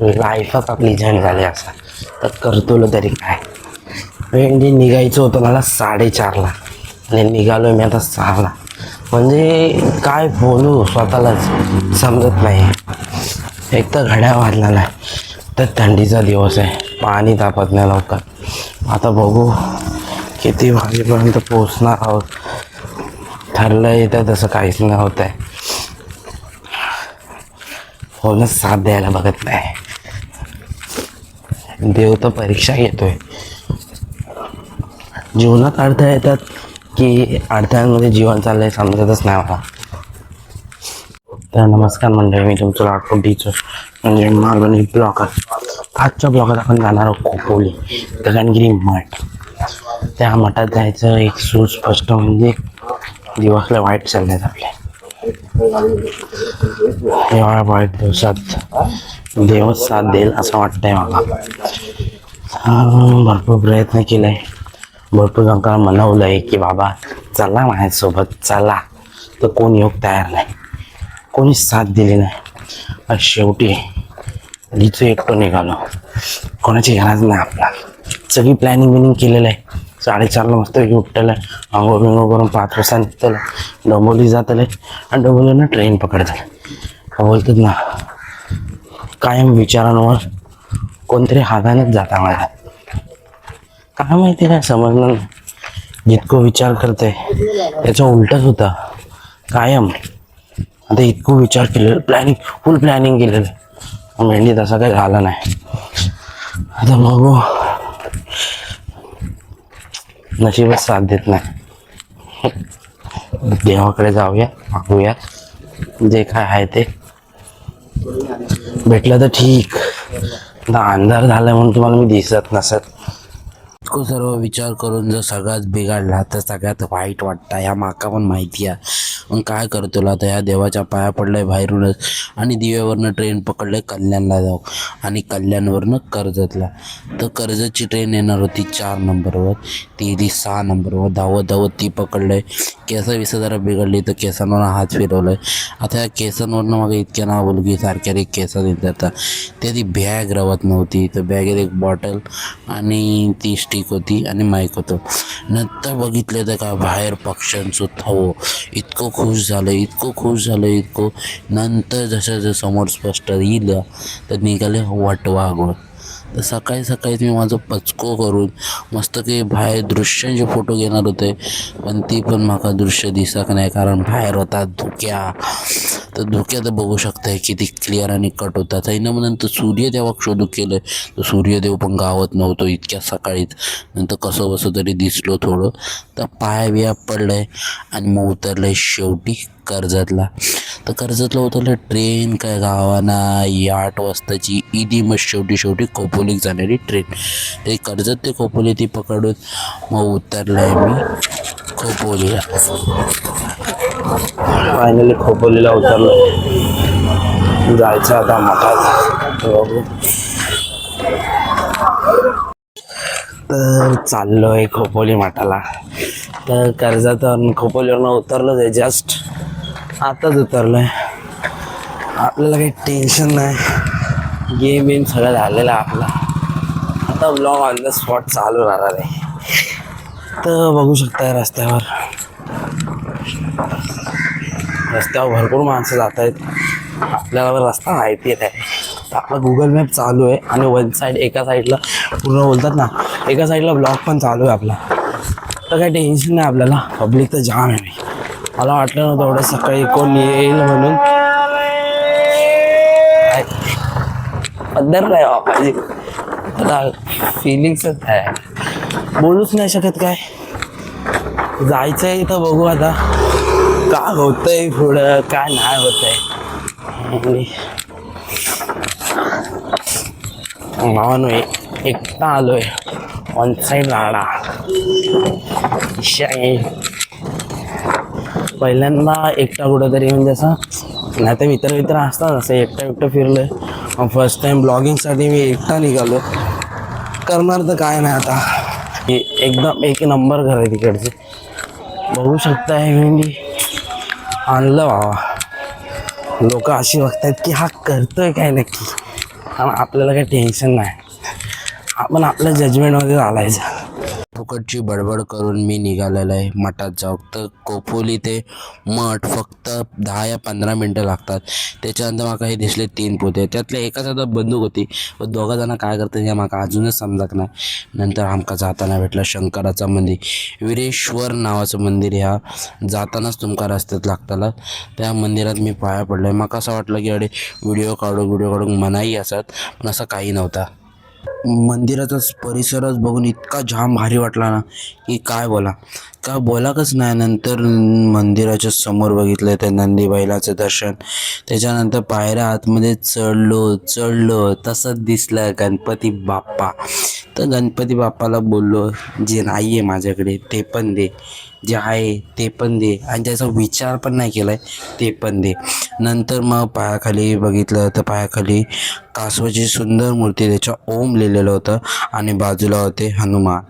लाईफच आपली झंड झाली असं. तर करतो तरी काय? म्हणजे निघायचं होतं मला साडेचारला. आणि निघालो मी आता सहाला. म्हणजे काय बोलू स्वतःलाच समजत नाही. एक तर घड्या वाजलेला आहे. तर थंडीचा दिवस आहे. पाणी तापत नाही लवकर. आता बघू किती वाजेपर्यंत पोचणार आहोत. ठरलं येतं तसं काहीच नाही होत आहे फोनच साथ द्यायला बघत नाही. देव तर परीक्षा घेतोय. जीवनात अडथळे येतात की अडथळ्यांमध्ये जीवन चाललंय समजतच नाही मला. तर नमस्कार मंडळी मी तुमचं लाडको डीचो म्हणजे मालवणी ब्लॉगर आजच्या ब्लॉगात आपण जाणार आहोत खोपोली गगनगिरी मठ. त्या मठात जायचं एक सुस्पष्ट म्हणजे दिवसला वाईट चालले आपल्या. एवढ्या वाईट दिवसात देवच साथ देईल असं वाटतंय मला. भरपूर प्रयत्न केलाय भरपूर जणांना मनवलंय की बाबा चला माझ्यासोबत चला. तर कोण योग तयार नाही. कोणीच साथ दिली नाही. शेवटी लिचू एकटो निघालो. कोणाची गरज नाही आपला सगळी प्लॅनिंग बिनिंग केलेलं आहे. साडेचारला मस्त उठलेलं आहे आंघोळ करून पाच वाजता निघतलं. डोंबोली जातले आणि डोंबोलीनं ट्रेन पकडतलं. बोलतात ना कायम विचारांवर कोणतरी हातानेच जाता मला काय माहिती काय समजलं नाही. जितकं विचार करते त्याचं उलटच होतं कायम. आता इतकं विचार केलेलं प्लॅनिंग फुल प्लॅनिंग केलेलं. मेंढी तसा काही झाला नाही. आता बघू. नशीबच साथ देत नाही. देवाकडे जाऊया मागूया जे काय आहे ते. भेटलं तर ठीक. अंधार झाला म्हणून तुम्हाला मी दिसत नसत. सर्व विचार करून जर सगळ्यात बिघडला तर सगळ्यात वाईट वाटतं. ह्या माका पण माहिती आहे. मग काय करतो आता? ह्या देवाच्या पाया पडलाय बाहेरूनच. आणि दिव्यावरनं ट्रेन पकडलंय कल्याणला जाऊ आणि कल्याणवरनं कर्जतला. तर कर्जतची ट्रेन येणार होती चार नंबरवर. ती ती सहा नंबरवर. धावत धावत ती पकडलंय. केस विस जरा बिघडली तर केसांवर हात फिरवलाय. आता या केसांवरनं मग इतक्या ना बोलगी की सारख्या एक केसात येतात त्या ती बॅग रवत नव्हती. तर बॅगेत एक बॉटल आणि ती स्टिक होती आणि माईक होतं. नंतर बघितलं तर का बाहेर पक्ष्यांचं थवो. इतकं खुश झालं इतकं खुश झालं इतकं. नंतर जसं जसं समोर स्पष्ट येईल तर निघाले वटवाघळ तर सकाळी सकाळी मी माझं पचको करून मस्त काही बाहेर दृश्यांचे फोटो घेणार होते. पण ती पण म्हाका दृश्य दिसत नाही कारण बाहेर होता धुक्या. तर धुक्या तर बघू शकताय किती क्लिअर आणि कट होतात. आणि मग नंतर सूर्यदेवाक शोधू केलं तर सूर्यदेव पण गावत नव्हतो इतक्या सकाळीच. नंतर कसं बसं तरी दिसलो थोडं. तर पाय बिया पडलंय आणि मग उतरलंय शेवटी कर्जातला. तर कर्जतला उतरलं ट्रेन काय गावाना या आठ वाजताची इदी मग शेवटी शेवटी खोपोलीक जाणारी ट्रेन. ते कर्जत ते खोपोली ती पकडून मग उतरलाय मी खोपोलीला फायनली खोपोलीला उतरलो. जायचं आता मठात तर तर चाललोय खोपोली मठाला तर कर्जात खोपोलीवरनं उतरलं आहे जस्ट. आताच आहे आपल्याला काही टेन्शन नाही. गेम वेम सगळं झालेलं आहे आपला. आता ब्लॉग ऑन द स्पॉट चालू राहणार आहे. तर बघू शकताय रस्त्यावर. रस्त्यावर भरपूर माणसं जात आहेत. आपल्याला रस्ता माहिती आहे. तर आपला गुगल मॅप चालू आहे आणि वन साईड एका साईडला पूर्ण बोलतात ना एका साईडला ब्लॉग पण चालू आहे आपला. तर काही टेन्शन नाही आपल्याला. पब्लिक तर जाम आहे. मला वाटलं नव्हतं एवढं सकाळी कोण येईल म्हणून. काय पद्धर नाही पाहिजे आता फिलिंग्सच आहे. बोलूच नाही शकत काय. जायचं आहे तर बघू आता. काय होतंय पुढं? काय नाही होतंय. आणि भावानो एकटा आलोय. ऑन साईड राहणार आहे. पहिल्यांदा एकटा कुठंतरी म्हणजे असं नाही तर मित्र मित्र असतात असं एकटा एकटं एकटं आहे फर्स्ट टाइम ब्लॉगिंगसाठी मी एकटा निघालो. करणार तर काय नाही आता. हे एकदम एक नंबर घर आहे तिकडचे. बघू शकताय मी. आणलं बाबा लोक अशी बघतायत की हा करतोय काय नक्की? कारण आपल्याला काही टेन्शन नाही. आपण आपल्या जजमेंटमध्ये चालायचं फुकटची बडबड करून मी निघालेलो आहे. मठात जाऊ तर कोपोली ते मठ फक्त दहा या पंधरा मिनटं लागतात. त्याच्यानंतर माका हे दिसले तीन पोते. त्यातल्या एकाच आता बंदूक होती. पण दोघा जण काय करतात हे म्हाका अजूनच समजत नाही. नंतर आमका जाताना भेटलं शंकराचं मंदिर. विरेश्वर नावाचं मंदिर ह्या. जातानाच तुमका रस्त्यात लागताला. त्या मंदिरात मी पाया पडलो आहे मला असं वाटलं की अरे व्हिडिओ काढू व्हिडिओ काढून मनाही असत. पण असं काही नव्हता. मंदिराचाच परिसरच बघून इतका जाम भारी वाटला ना की काय बोला. का बोलाकच नाही नंतर मंदिराच्या समोर बघितलं त्या नंदीबाईलाचं दर्शन. त्याच्यानंतर पायऱ्या आतमध्ये चढलो चढलो तसंच दिसलं गणपती बाप्पा. तर गणपती बाप्पाला बोललो जे नाही आहे माझ्याकडे ते पण दे. जे आहे ते पण दे. आणि त्याचा विचार पण नाही केला आहे ते पण दे. नंतर मग पायाखाली बघितलं तर पायाखाली कासवाची सुंदर मूर्ती त्याच्या ओम लिहिलेलं होतं आणि बाजूला होते हनुमान.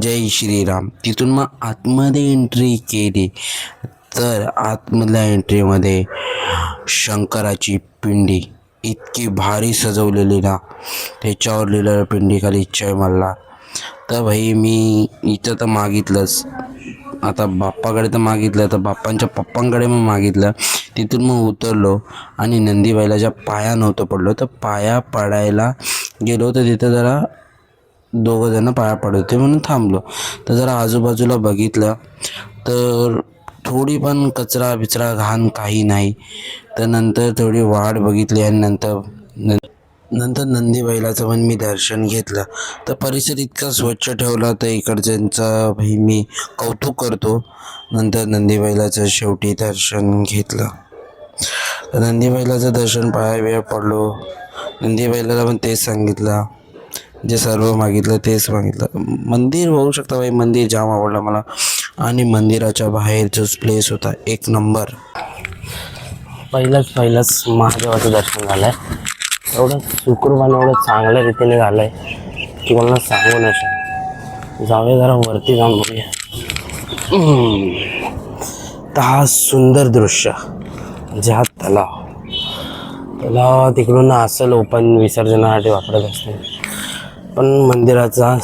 जय श्रीराम. तिथून मग आतमध्ये एंट्री केली. तर आतमधल्या एंट्रीमध्ये शंकराची पिंडी. इतकी भारी सजवलेली ना. त्याच्यावर लिहिलेलं पिंडीखाली जय मला. तर भाई मी इथं तर मागितलंच. आता बाप्पाकडे तर मागितलं तर बाप्पांच्या पप्पांकडे मग मागितलं. तिथून मग उतरलो आणि नंदीबाईला ज्या पाया नव्हतं पडलो तर पाया पडायला गेलो तर तिथं जरा दोघंजणं पाया पडत होते म्हणून थांबलो. तर जरा आजूबाजूला बघितलं तर थोडी पण कचरा बिचरा घाण काही नाही. तर नंतर थोडी वाट बघितली आणि नंतर न नंतर नंदी बैलाचं पण मी दर्शन घेतलं. तर परिसर इतका स्वच्छ ठेवला तर इकडच्यांचा मी कौतुक करतो. नंतर नंदी बैलाचं शेवटी दर्शन घेतलं. तर नंदी बैलाचं दर्शन पाया वेळ पडलो. नंदी बैलाला पण तेच सांगितलं. जे सर्व मागितलं तेच मागितलं. मंदिर बघू शकता बाई मंदिर जाम आवडलं मला. आणि मंदिराच्या बाहेर जो प्लेस होता. एक नंबर पहिलंच पहिलंच महादेवाचं दर्शन झालं आहे एवढं शुक्रवार एवढं चांगल्या रीतीने झालं आहे की मला सांगू नाही जावे जाऊया जरा वरती जाऊन बघूया. तर हा सुंदर दृश्य. ज्या हा तलाव तलाव तिकडून असं ओपन विसर्जनासाठी वापरत असते पण मंदिराचा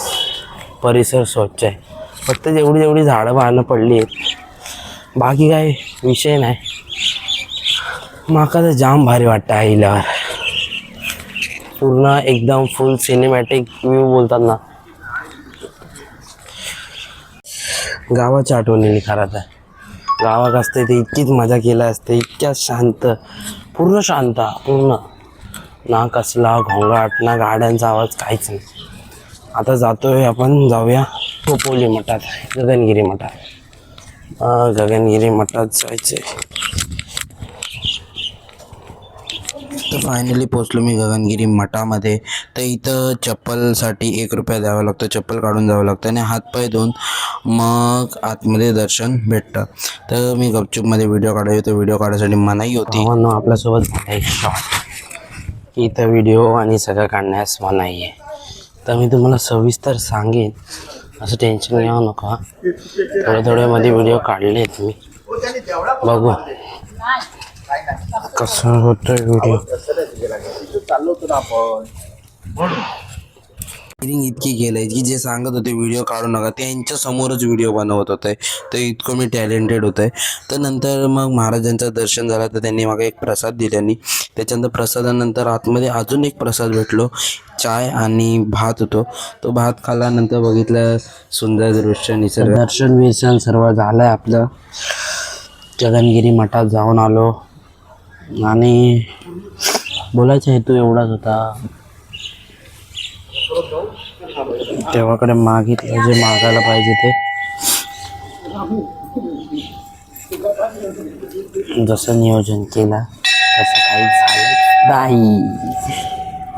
परिसर स्वच्छ आहे. फक्त जेवढी जेवढी झाडं पाहायला पडली आहेत बाकी काय विषय नाही. माका तर जाम भारी वाटतं आईल्यावर पूर्ण एकदम फुल सिनेमॅटिक व्ह्यू बोलतात ना गावाच्या आठवणीने खरं आहे गावात असते ते इतकीच मजा केला असते इतक्या शांत पूर्ण शांत पूर्ण. ना कसला घोंगाट ना गाड्यांचा आवाज काहीच नाही. आता जातोय आपण जाऊया. कोपोली मठात गगनगिरी मठात. गगनगिरी मठात जायचंय. तर फायनली पोचलो मी गगनगिरी मठामध्ये. तर इथं चप्पलसाठी एक रुपया द्यावा लागतो चप्पल काढून जावं लागतं आणि हातपाय धुवून मग आतमध्ये दर्शन भेटतं. तर मी गपचूपमध्ये व्हिडिओ काढायचो तर व्हिडिओ काढायसाठी मनाई होती. आपल्यासोबत शॉट इथं व्हिडिओ आणि सगळं काढण्यास मनाई आहे. तर मी तुम्हाला सविस्तर सांगेन असं टेन्शन घेऊ नका. थोडे थोडे मध्ये व्हिडिओ काढले आहेत मी. बघू. कसं होतं व्हिडिओ इतकी केलंय की जे सांगत होते व्हिडिओ काढू नका त्यांच्या समोरच व्हिडिओ बनवत होते. तर इतकं मी टॅलेंटेड होतं. तर नंतर मग महाराजांचं दर्शन झालं तर त्यांनी मला एक प्रसाद दिल्याने त्याच्यानंतर प्रसादानंतर आतमध्ये अजून एक प्रसाद भेटलो चाय आणि भात होतो. तो भात खाल्ल्यानंतर बघितलं सुंदर दृश्य निसर्ग. दर्शन विर्शन सर्व झालं आपलं. गगनगिरी मठात जाऊन आलो. आणि बोलायचा हेतू एवढाच होता. तेव्हाकडे मागितलं जे मागायला पाहिजे ते. जसं नियोजन केलं तसं काही झालं नाही.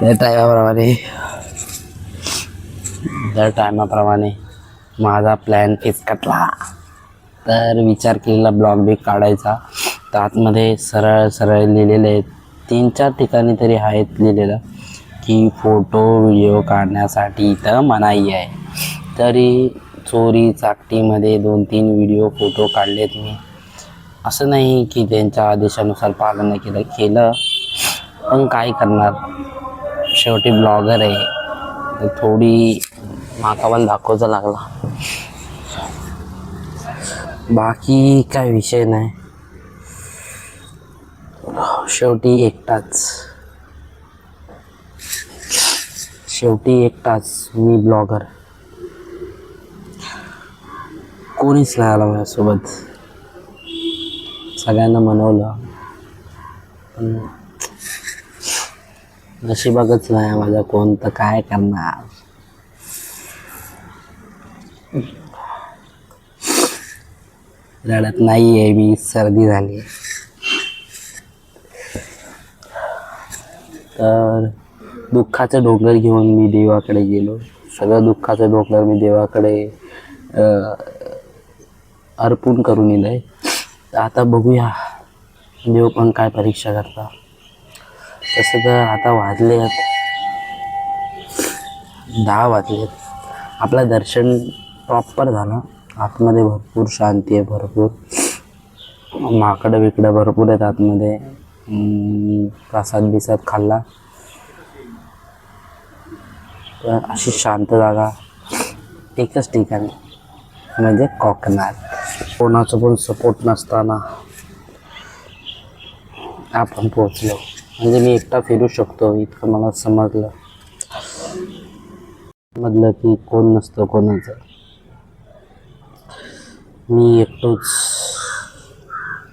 त्या टायमाप्रमाणे त्या टायमाप्रमाणे माझा प्लॅन फिसकटला तर विचार केलेला ब्लॉग बी काढायचा. तर आतमध्ये सरळ सरळ लिहिलेले आहेत. तीन चार ठिकाणी तरी आहेत लिहिलेलं. की फोटो व्हिडिओ काढण्यासाठी इथं मनाई आहे. तरी चोरी चाकटीमध्ये दोन तीन व्हिडिओ फोटो काढलेत मी. असं नाही की त्यांच्या आदेशानुसार पालन केलं केलं पण काय करणार? शेवटी ब्लॉगर आहे. तर थोडी माका पण दाखवायचा लागला. बाकी काय विषय नाही. शेवटी एकटाच. शेवटी एकटाच मी ब्लॉगर कोणीच नाही आला माझ्यासोबत. सगळ्यांना मनवलं. पण नशिबागच नाही माझा कोण तर काय करणार? रडत नाही आहे मी सर्दी झाली. तर दुःखाचं डोंगर घेऊन मी देवाकडे गेलो. सगळं दुःखाचं डोंगर मी देवाकडे अर्पण करून येलं तर आता बघूया देव पण काय परीक्षा करता. तसं तर आता वाजले दहा वाजलेत. आपलं दर्शन प्रॉपर झालं. आतमध्ये भरपूर शांती आहे भरपूर. माकडं बिकडं भरपूर आहेत आतमध्ये. प्रसाद बिसाद खाल्ला. अशी शांत जागा. एकच ठिकाणी. म्हणजे कोकणात. कोणाचं पण सपोर्ट नसताना आपण पोचलो म्हणजे मी एकटा फिरू शकतो इतकं मला समजलं. समजलं की कोण नसतं कोणाचं. मी एकटोच.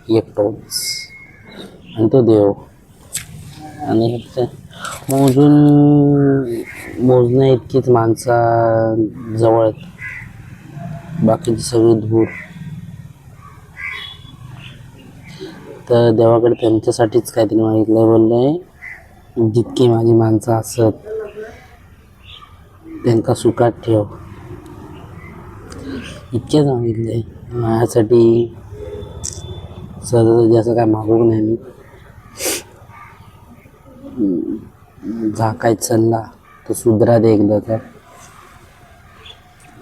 एकटोच. आणि तो देव. आणि ते मोजून मोजण्या इतकीच माणसा जवळ आहेत. बाकीची सगळी धूर तर देवाकडे त्यांच्यासाठीच काहीतरी मागितलं बोललंय जितकी माझी माणसं असत त्यांका सुखात ठेव. इतकेच मागितले माझ्यासाठी सहजासहजी असं काय मागू नाही मी. झाकाय चालला तो सुधरा दे एकदा तर.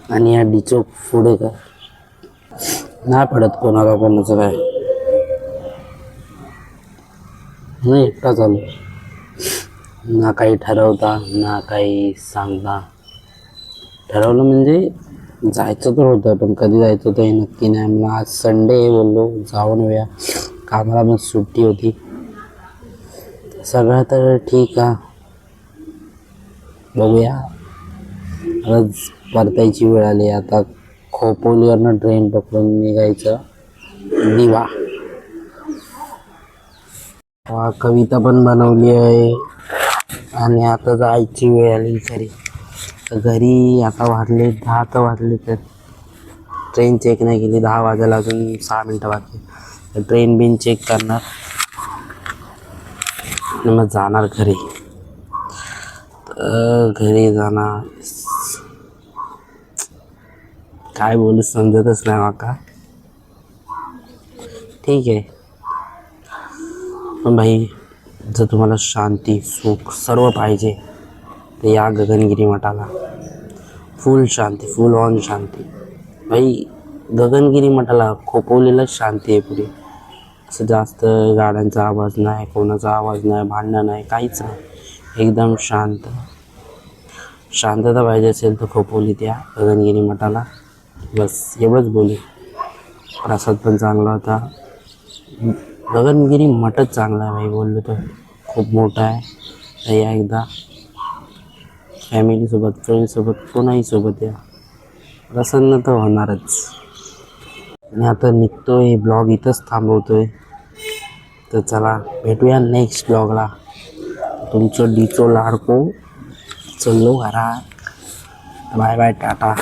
आणि या डिचोक पुढे कर. नाही पडत कोणाला कोणाचं काय. नाही एकटा चालू ना काही ठरवता ना काही सांगता. ठरवलं म्हणजे जायचं तर होतं पण कधी जायचं ते नक्की नाही. मला आज संडे बोललो जाऊन येऊया. कामाला पण सुट्टी होती. सगळं तर ठीक आहे. बघूया. आज परतायची वेळ आली. आता खोपोलीवरनं ट्रेन पकडून निघायचं. दिवा. कविता पण बनवली आहे. आणि आता जायची वेळ आली घरी घरी आता वाजले दहा तर वाजले तर ट्रेन चेक नाही केली. दहा वाजायला अजून सहा मिनटं वाजले तर ट्रेन बिन चेक करणार. मग जाणार घरी. घरी जाणार काय बोलू समजतच नाही माका. ठीक आहे. पण भाई जर तुम्हाला शांती सुख सर्व पाहिजे तर या गगनगिरी मठाला. फुल शांती फुल ऑन शांती. भाई गगनगिरी मठाला खोपवलेलं शांती आहे पुढे. असं जास्त गाड्यांचा आवाज नाही कोणाचा आवाज नाही भांडणं नाही काहीच नाही. एकदम शांत. शांतता पाहिजे असेल तर खोपोली त्या गगनगिरी मठाला. बस एवढंच बोलू. प्रसाद पण चांगला होता. गगनगिरी मठच चांगला आहे भाई बोललो तर. खूप मोठा आहे. तर या एकदा. फॅमिलीसोबत फ्रेंडसोबत कोणाही सोबत या. प्रसन्न तर होणारच. मी आता निघतोय ब्लॉग इथंच थांबवतोय. तर चला भेटूया नेक्स्ट ब्लॉगला तुमचं डिचो लाडको चल्लो घरा बाय बाय टाटा.